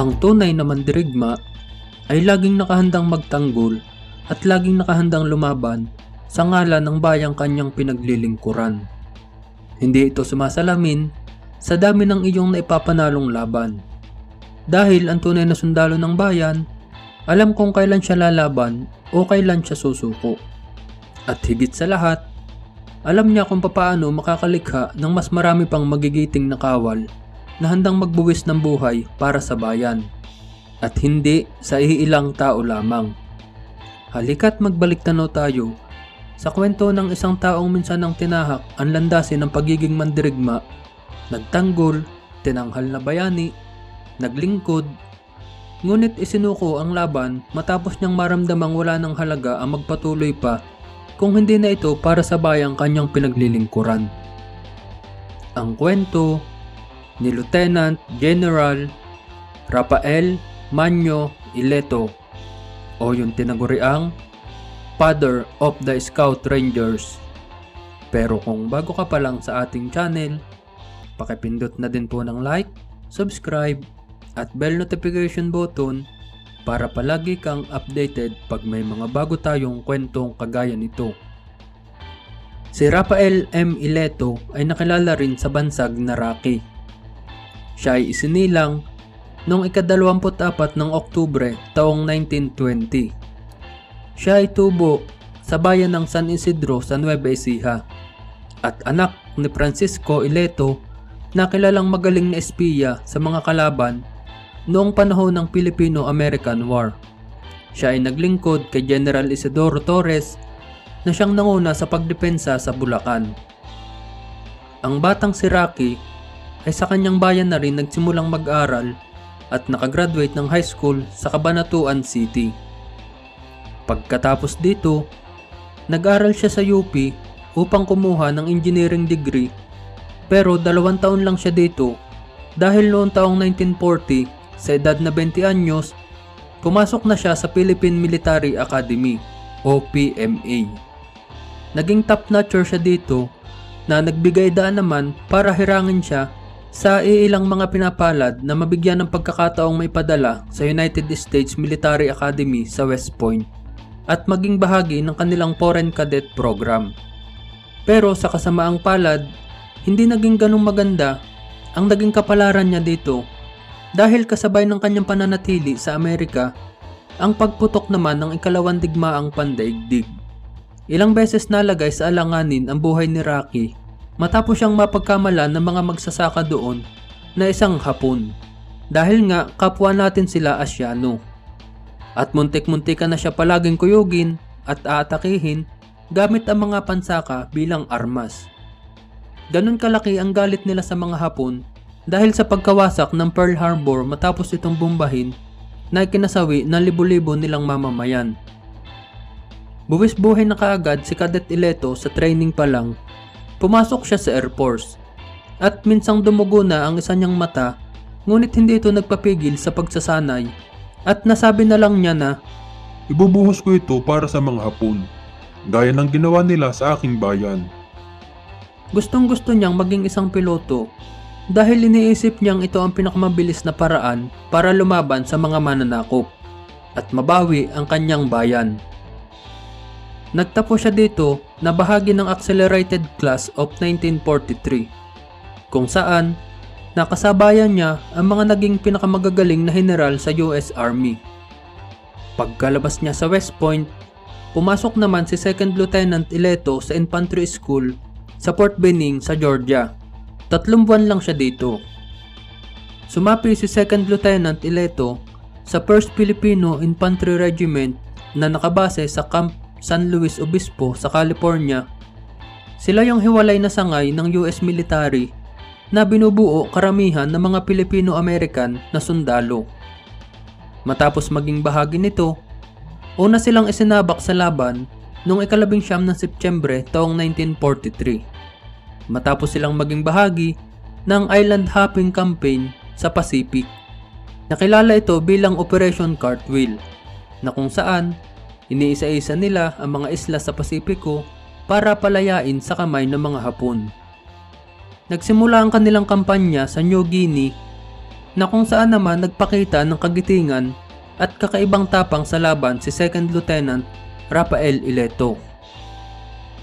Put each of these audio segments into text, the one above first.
Ang tunay na mandirigma ay laging nakahandang magtanggol at laging nakahandang lumaban sa ngalan ng bayang kanyang pinaglilingkuran. Hindi ito sumasalamin sa dami ng iyong naipapanalong laban. Dahil ang tunay na sundalo ng bayan, alam kung kailan siya lalaban o kailan siya susuko. At higit sa lahat, alam niya kung papaano makakalikha ng mas marami pang magigiting na kawal na handang magbuwis ng buhay para sa bayan at hindi sa iilang tao lamang. Halika't magbalik tanaw tayo sa kwento ng isang taong minsan ang tinahak ang landasin ng pagiging mandirigma, nagtanggol, tinanghal na bayani, naglingkod, ngunit isinuko ang laban matapos niyang maramdamang wala ng halaga ang magpatuloy pa kung hindi na ito para sa bayang kanyang pinaglilingkuran. Ang kwento ni Lieutenant General Rafael Manyo Ileto o yung tinaguriang Father of the Scout Rangers. Pero kung bago ka pa lang sa ating channel, pakipindot na din po ng like, subscribe, at bell notification button para palagi kang updated pag may mga bago tayong kwentong kagaya nito. Si Rafael M. Ileto ay nakilala rin sa bansag na Rocky. Siya ay isinilang noong ikadalawamput-apat ng Oktubre taong 1920 siya ay tubo sa bayan ng San Isidro sa Nueva Ecija at anak ni Francisco Ileto na kilalang magaling na espiya sa mga kalaban noong panahon ng Filipino-American War. Siya ay naglingkod kay General Isidoro Torres na siyang nanguna sa pagdepensa sa Bulacan. Ang batang si Rocky ay sa kanyang bayan na rin nagsimulang mag-aral at nakagraduate ng high school sa Cabanatuan City. Pagkatapos dito, nag-aral siya sa UP upang kumuha ng engineering degree pero dalawang taon lang siya dito dahil noong taong 1940 sa edad na 20 anyos, pumasok na siya sa Philippine Military Academy o PMA. Naging top-notcher siya dito na nagbigay daan naman para hirangin siya sa iilang mga pinapalad na mabigyan ng pagkakataong may padala sa United States Military Academy sa West Point at maging bahagi ng kanilang foreign cadet program. Pero sa kasamaang palad, hindi naging ganong maganda ang naging kapalaran niya dito dahil kasabay ng kanyang pananatili sa Amerika ang pagputok naman ng ikalawang digmaang pandaigdig. Ilang beses nalagay sa alanganin ang buhay ni Rocky matapos siyang mapagkamalan ng mga magsasaka doon na isang hapon dahil nga kapwa natin sila Asyano. At muntik-muntikan na siya palaging kuyugin at aatakihin gamit ang mga pansaka bilang armas. Ganon kalaki ang galit nila sa mga Hapon dahil sa pagkawasak ng Pearl Harbor matapos itong bombahin na ikinasawi ng libo-libo nilang mamamayan. Buwis buhay na kaagad si Cadet Ileto sa training pa lang, pumasok siya sa Air Force at minsang dumugo na ang isa niyang mata ngunit hindi ito nagpapigil sa pagsasanay at nasabi na lang niya na Ibubuhos ko ito para sa mga hapon, gaya ng ginawa nila sa aking bayan. gustong gusto niyang maging isang piloto dahil iniisip niyang ito ang pinakamabilis na paraan para lumaban sa mga mananakop at mabawi ang kanyang bayan. Nagtapos siya dito na bahagi ng Accelerated Class of 1943 kung saan nakasabayan niya ang mga naging pinakamagagaling na general sa US Army. Pagkalabas niya sa West Point, pumasok naman si Second Lieutenant Ileto sa Infantry School sa Fort Benning sa Georgia. Tatlong buwan lang siya dito. Sumapi si Second Lieutenant Ileto sa 1st Filipino Infantry Regiment na nakabase sa Camp San Luis Obispo sa California. Sila yung hiwalay na sangay ng US military na binubuo karamihan ng mga Pilipino-American na sundalo. Matapos maging bahagi nito, una silang isinabak sa laban noong ikalabing siyam ng Setyembre taong 1943. Matapos silang maging bahagi ng Island Hopping Campaign sa Pacific. Nakilala ito bilang Operation Cartwheel na kung saan iniisa-isa nila ang mga isla sa Pasipiko para palayain sa kamay ng mga Hapon. Nagsimula ang kanilang kampanya sa New Guinea na kung saan naman nagpakita ng kagitingan at kakaibang tapang sa laban si Second Lieutenant Rafael Ileto.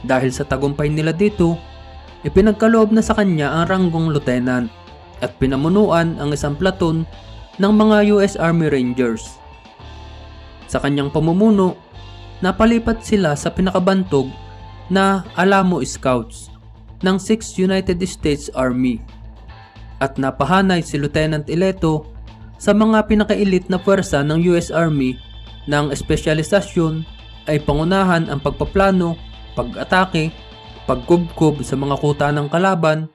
Dahil sa tagumpay nila dito, ipinagkaloob na sa kanya ang ranggong lieutenant at pinamunuan ang isang platoon ng mga US Army Rangers. Sa kanyang pamumuno, napalipat sila sa pinakabantog na Alamo Scouts ng 6th United States Army at napahanay si Lieutenant Ileto sa mga pinakailit na puwersa ng US Army ang espesyalisasyon ay pangunahan ang pagpaplano, pag-atake, pagkubkob sa mga kuta ng kalaban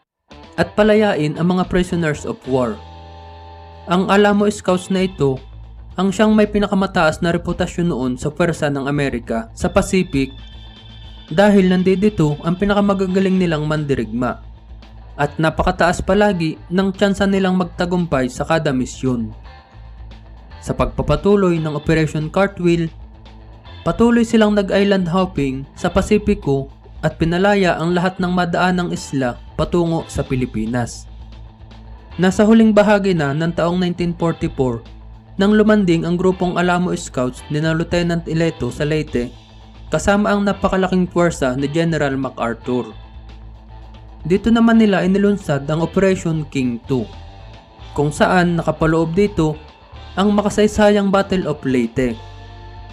at palayain ang mga prisoners of war. Ang Alamo Scouts na ito ang siyang may pinakamataas na reputasyon noon sa pwersa ng Amerika sa Pacific dahil nandito ang pinakamagagaling nilang mandirigma at napakataas palagi ng tsansa nilang magtagumpay sa kada misyon. Sa pagpapatuloy ng Operation Cartwheel, patuloy silang nag-island hopping sa Pasipiko at pinalaya ang lahat ng madaanang isla patungo sa Pilipinas. Nasa huling bahagi na ng taong 1944 nang lumanding ang grupong Alamo Scouts ni na Lieutenant Ileto sa Leyte kasama ang napakalaking puwersa ni General MacArthur. Dito naman nila inilunsad ang Operation King 2 kung saan nakapaloob dito ang makasaysayang Battle of Leyte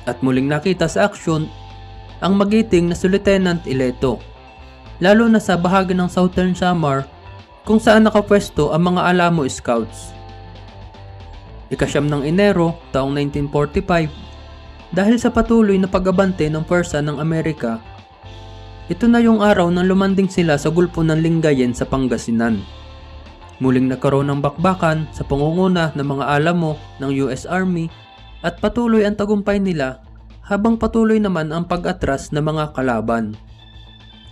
at muling nakita sa aksyon ang magiting na si Lieutenant Ileto lalo na sa bahagi ng Southern Samar kung saan nakapwesto ang mga Alamo Scouts. Ikasyam ng Enero taong 1945 dahil sa patuloy na pag-abante ng pwersa ng Amerika ito na yung araw nang lumanding sila sa gulpo ng Lingayen sa Pangasinan. Muling nagkaroon ng bakbakan sa pangunguna ng mga alamo ng US Army at patuloy ang tagumpay nila habang patuloy naman ang pag-atras ng mga kalaban.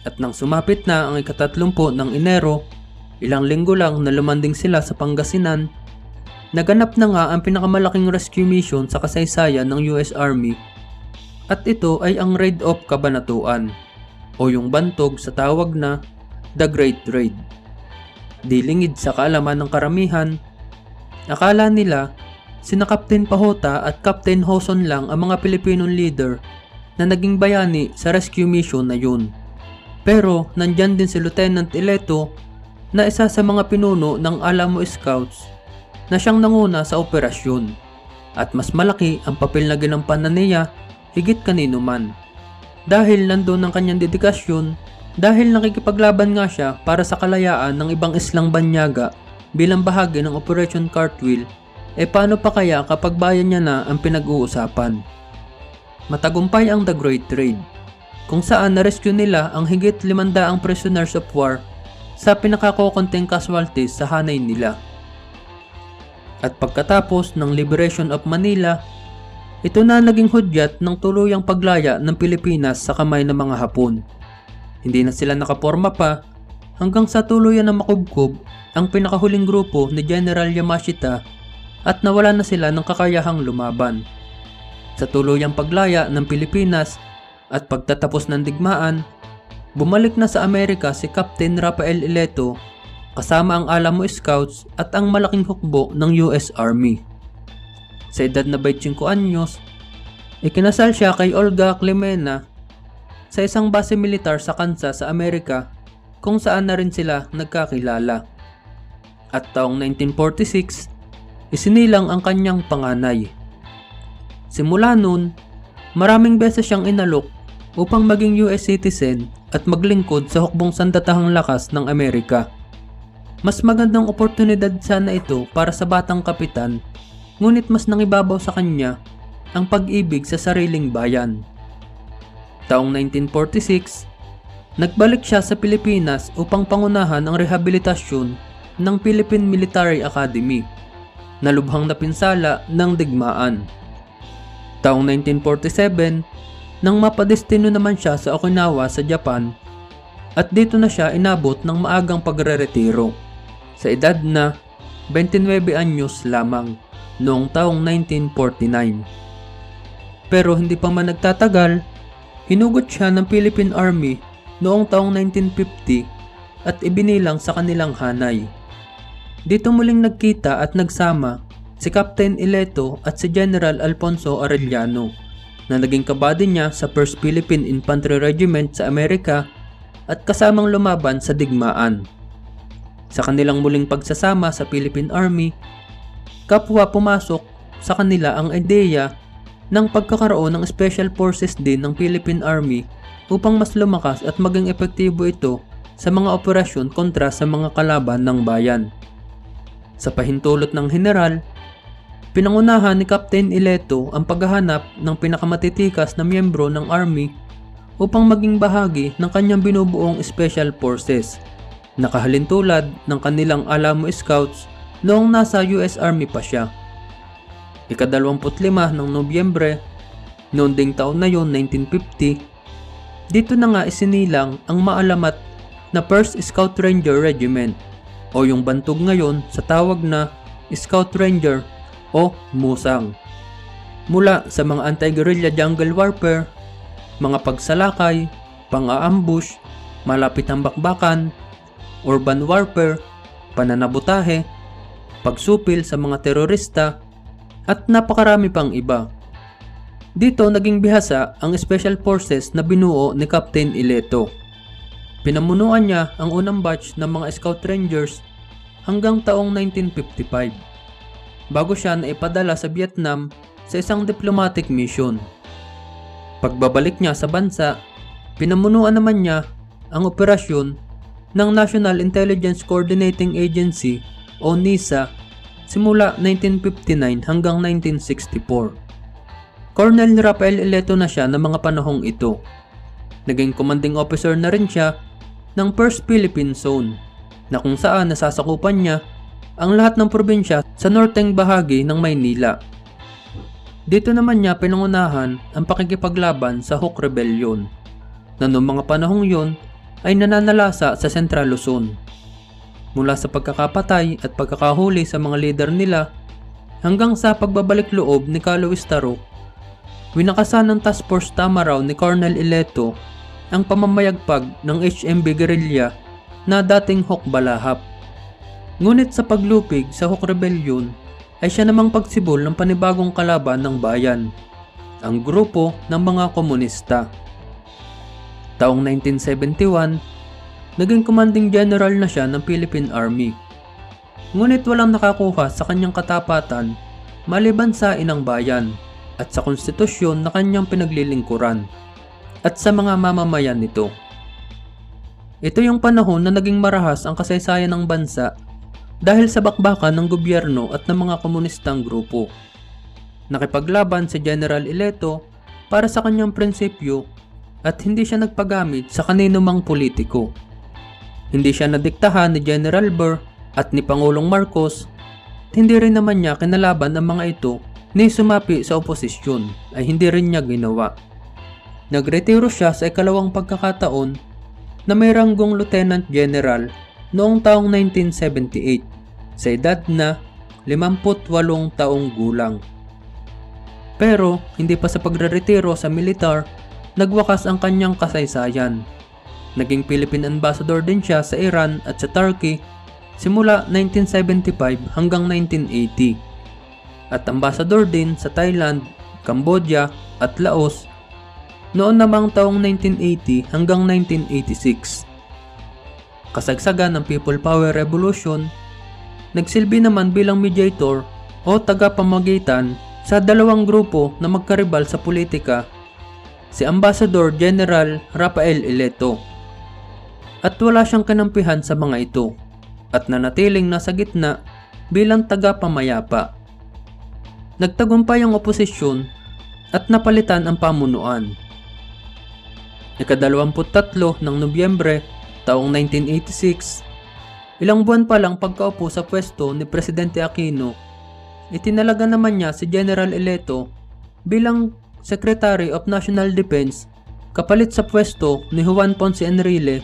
At nang sumapit na ang ikatatlumpo ng Enero, ilang linggo lang na lumanding sila sa Pangasinan, naganap na nga ang pinakamalaking rescue mission sa kasaysayan ng US Army at ito ay ang Raid of Kabanatuan o yung bantog sa tawag na The Great Raid. Dilingid sa kaalaman ng karamihan, akala nila sina Captain Pahota at Captain Hoson lang ang mga Pilipinong leader na naging bayani sa rescue mission na yun. Pero nandyan din si Lieutenant Ileto na isa sa mga pinuno ng Alamo Scouts na siyang nanguna sa operasyon at mas malaki ang papel na ginampanan niya higit kanino man dahil nandun ang kanyang dedikasyon dahil nakikipaglaban nga siya para sa kalayaan ng ibang islang banyaga bilang bahagi ng Operation Cartwheel e paano pa kaya kapag bayan niya na ang pinag-uusapan. Matagumpay ang The Great Raid kung saan na-rescue nila ang higit 500 prisoners of war sa pinakakokonting casualties sa hanay nila. At pagkatapos ng Liberation of Manila ito na naging hudyat ng tuluyang paglaya ng Pilipinas sa kamay ng mga Hapon. Hindi na sila nakaporma pa hanggang sa tuluyan na makubkob ang pinakahuling grupo ni General Yamashita at nawala na sila ng kakayahang lumaban. Sa tuluyang paglaya ng Pilipinas at pagtatapos ng digmaan, bumalik na sa Amerika si Captain Rafael Ileto kasama ang Alamo Scouts at ang malaking hukbo ng US Army. Sa edad na 25 anyos, ikinasal siya kay Olga Clemena sa isang base militar sa Kansas sa Amerika kung saan na rin sila nagkakilala. At taong 1946, isinilang ang kanyang panganay. Simula noon, maraming beses siyang inalok upang maging US citizen at maglingkod sa hukbong sandatahang lakas ng Amerika. Mas magandang oportunidad sana ito para sa batang kapitan ngunit mas nangibabaw sa kanya ang pag-ibig sa sariling bayan. Taong 1946, nagbalik siya sa Pilipinas upang pangunahan ang rehabilitasyon ng Philippine Military Academy na lubhang napinsala ng digmaan. Taong 1947, nang mapadestino naman siya sa Okinawa sa Japan at dito na siya inabot ng maagang pagre-retiro sa edad na 29 anyos lamang noong taong 1949. Pero hindi pa man nagtatagal, hinugot siya ng Philippine Army noong taong 1950 at ibinilang sa kanilang hanay. Dito muling nagkita at nagsama si Captain Ileto at si General Alfonso Arellano na naging kabady niya sa 1st Philippine Infantry Regiment sa Amerika at kasamang lumaban sa digmaan. Sa kanilang muling pagsasama sa Philippine Army, kapwa pumasok sa kanila ang ideya ng pagkakaroon ng Special Forces din ng Philippine Army upang mas lumakas at maging epektibo ito sa mga operasyon kontra sa mga kalaban ng bayan. Sa pahintulot ng general, pinangunahan ni Captain Ileto ang paghahanap ng pinakamatitikas na miyembro ng Army upang maging bahagi ng kanyang binubuong Special Forces, nakahalintulad ng kanilang Alamo Scouts noong nasa US Army pa siya. Ikadalawamput-lima ng Nobyembre, noon ding taon na yon 1950, dito na nga isinilang ang maalamat na 1st Scout Ranger Regiment o yung bantog ngayon sa tawag na Scout Ranger o Musang. Mula sa mga anti-guerrilla jungle warfare, mga pagsalakay, pang-aambush, malapit ang bakbakan, urban warfare, pananabutahe, pagsupil sa mga terorista, at napakarami pang iba. Dito naging bihasa ang Special Forces na binuo ni Captain Ileto. Pinamunuan niya ang unang batch ng mga Scout Rangers hanggang taong 1955 bago siya naipadala sa Vietnam sa isang diplomatic mission. Pagbabalik niya sa bansa, pinamunuan naman niya ang operasyon ng National Intelligence Coordinating Agency o NISA simula 1959 hanggang 1964. Colonel Rafael Ileto na siya ng mga panahong ito. Naging commanding officer na rin siya ng 1st Philippine Zone na kung saan nasasakupan niya ang lahat ng probinsya sa norteng bahagi ng Maynila. Dito naman niya pinangunahan ang pakikipaglaban sa Hawk Rebellion na noong mga panahong yon ay nananalasa sa Central Luzon. Mula sa pagkakapatay at pagkakahuli sa mga leader nila hanggang sa pagbabalik loob ni Carlos Tarok, winakasan ng Task Force Tamaraw ni Colonel Ileto ang pamamayagpag ng HMB Guerrilla na dating Hawk Balahap. Ngunit sa paglupig sa Hawk Rebellion ay siya namang pagsibol ng panibagong kalaban ng bayan, ang grupo ng mga komunista. Taong 1971, naging commanding general na siya ng Philippine Army. Ngunit walang nakakuha sa kanyang katapatan maliban sa inang bayan at sa konstitusyon na kanyang pinaglilingkuran at sa mga mamamayan nito. Ito yung panahon na naging marahas ang kasaysayan ng bansa dahil sa bakbakan ng gobyerno at ng mga komunistang grupo. Nakipaglaban si General Ileto para sa kanyang prinsipyo at hindi siya nagpagamit sa kanino mang politiko. Hindi siya nadiktahan ni General Burr at ni Pangulong Marcos hindi rin naman niya kinalaban ang mga ito ni sumapi sa oposisyon ay hindi rin niya ginawa. Nagretiro siya sa ikalawang pagkakataon na may ranggong Lieutenant General noong taong 1978 sa edad na 58 taong gulang. Pero hindi pa sa pagreretiro sa militar, nagwakas ang kanyang kasaysayan. Naging Philippine Ambassador din siya sa Iran at sa Turkey simula 1975 hanggang 1980. At ambassador din sa Thailand, Cambodia at Laos noon namang taong 1980 hanggang 1986. Kasagsagan ng People Power Revolution, nagsilbi naman bilang mediator o tagapamagitan sa dalawang grupo na magkaribal sa politika, si Ambassador General Rafael Ileto. At wala siyang kanampihan sa mga ito at nanatiling nasa gitna bilang tagapamayapa. Nagtagumpay ang oposisyon at napalitan ang pamunuan. Ikadalawamput-tatlo ng Nobyembre taong 1986, ilang buwan pa lang pagkaupo sa pwesto ni Presidente Aquino, itinalaga naman niya si General Ileto bilang Secretary of National Defense kapalit sa pwesto ni Juan Ponce Enrile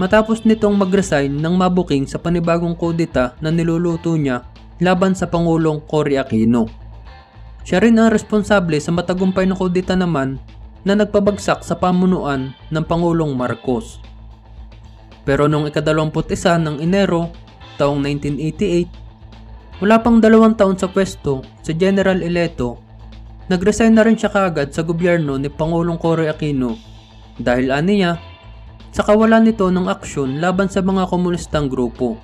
matapos nitong mag-resign ng mabuking sa panibagong kudita na niluluto niya laban sa Pangulong Cory Aquino. Siya rin ang responsable sa matagumpay na kudita naman na nagpabagsak sa pamunuan ng Pangulong Marcos. Pero noong ikadalawamput isa ng Enero taong 1988, wala pang dalawang taon sa pwesto si General Ileto, nagresign na rin siya kaagad sa gobyerno ni Pangulong Cory Aquino dahil aniya sa kawalan nito ng aksyon laban sa mga komunistang grupo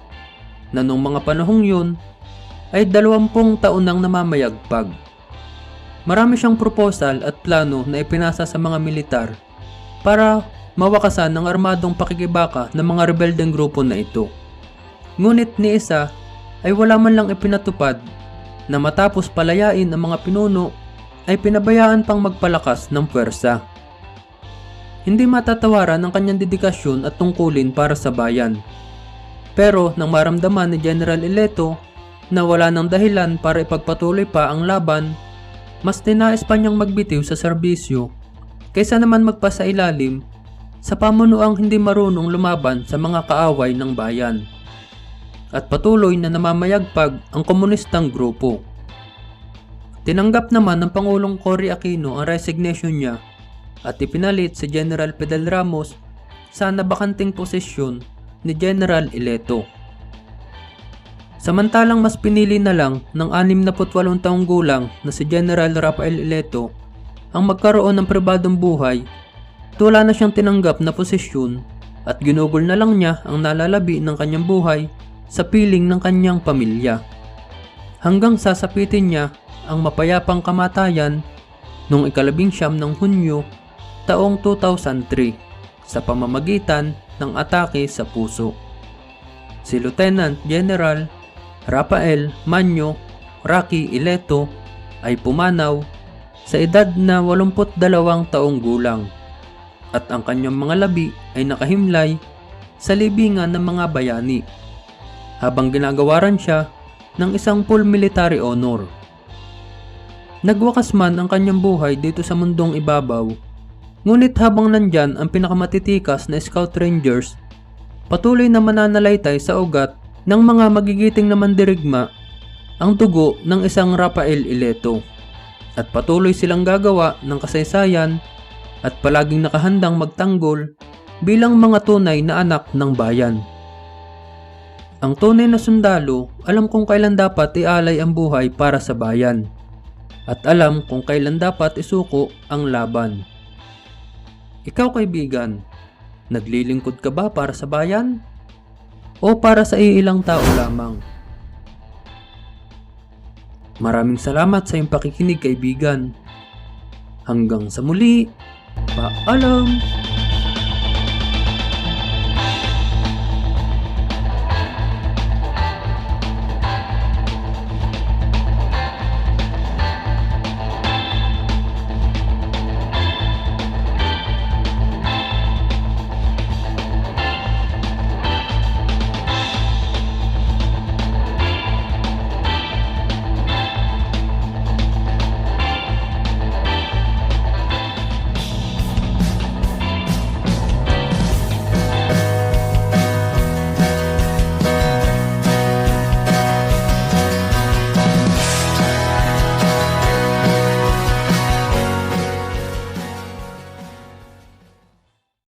na nung mga panahong yun ay dalawampung taon nang namamayagpag. Marami siyang proposal at plano na ipinasa sa mga militar para mawakasan ang armadong pakikibaka ng mga rebeldeng grupo na ito. Ngunit ni isa ay wala man lang ipinatupad na matapos palayain ang mga pinuno ay pinabayaan pang magpalakas ng puwersa. Hindi matatawaran ang kanyang dedikasyon at tungkulin para sa bayan. Pero nang maramdaman ni General Ileto na wala ng dahilan para ipagpatuloy pa ang laban, mas ninais pa niyang magbitiw sa serbisyo kaysa naman magpasailalim sa pamunuang hindi marunong lumaban sa mga kaaway ng bayan. At patuloy na namamayagpag ang komunistang grupo. Tinanggap naman ng Pangulong Cory Aquino ang resignation niya at ipinalit si General Fidel Ramos sa nabakanting posisyon ni General Ileto. Samantalang mas pinili na lang ng 68 taong gulang na si General Rafael Ileto ang magkaroon ng pribadong buhay at wala na siyang tinanggap na posisyon at ginugol na lang niya ang nalalabi ng kanyang buhay sa piling ng kanyang pamilya. Hanggang sasapitin niya ang mapayapang kamatayan noong ikalabing siyam ng Hunyo taong 2003 sa pamamagitan ng atake sa puso. Si Lieutenant General Rafael Manyo Rocky Ileto ay pumanaw sa edad na 82 taong gulang at ang kanyang mga labi ay nakahimlay sa libingan ng mga bayani habang ginagawaran siya ng isang full military honor. Nagwakas man ang kanyang buhay dito sa mundong ibabaw, ngunit habang nandyan ang pinakamatitikas na Scout Rangers, patuloy na mananalaytay sa ugat ng mga magigiting na mandirigma ang dugo ng isang Rafael Ileto. At patuloy silang gagawa ng kasaysayan at palaging nakahandang magtanggol bilang mga tunay na anak ng bayan. Ang tunay na sundalo, alam kung kailan dapat ialay ang buhay para sa bayan. At alam kung kailan dapat isuko ang laban. Ikaw kaibigan, naglilingkod ka ba para sa bayan? O para sa iilang tao lamang? Maraming salamat sa iyong pakikinig kaibigan. Hanggang sa muli, paalam!